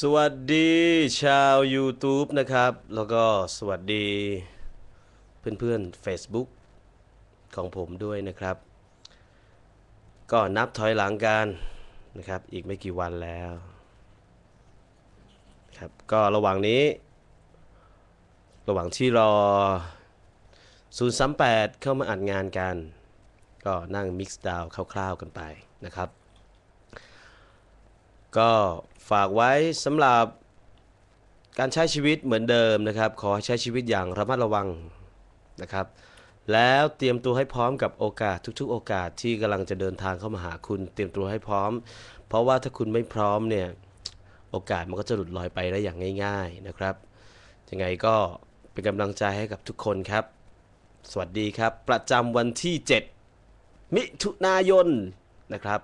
สวัสดีชาว YouTube นะครับ แล้วก็สวัสดีเพื่อนๆ Facebook ของผมด้วยนะครับ ก็นับถอยหลังกันนะครับ อีกไม่กี่วันแล้วครับก็ระหว่างนี้ ระหว่างที่รอ 038 เข้ามาอัดงานกัน ก็นั่งมิกซ์ดาวคร่าวๆกันไปนะครับ ก็ฝากไว้สำหรับการใช้ชีวิตเหมือนเดิมนะครับ ขอให้ใช้ชีวิตอย่างระมัดระวังนะครับ แล้วเตรียมตัวให้พร้อมกับโอกาสทุกๆ โอกาสที่กำลังจะเดินทางเข้ามาหาคุณ เตรียมตัวให้พร้อม เพราะว่าถ้าคุณไม่พร้อมเนี่ยโอกาสมันก็จะหลุดลอยไปได้อย่างง่าย ๆนะครับยังไงก็เป็นกำลังใจให้กับทุกคนครับ สวัสดีครับ ประจำวันที่ 7 มิถุนายนนะครับ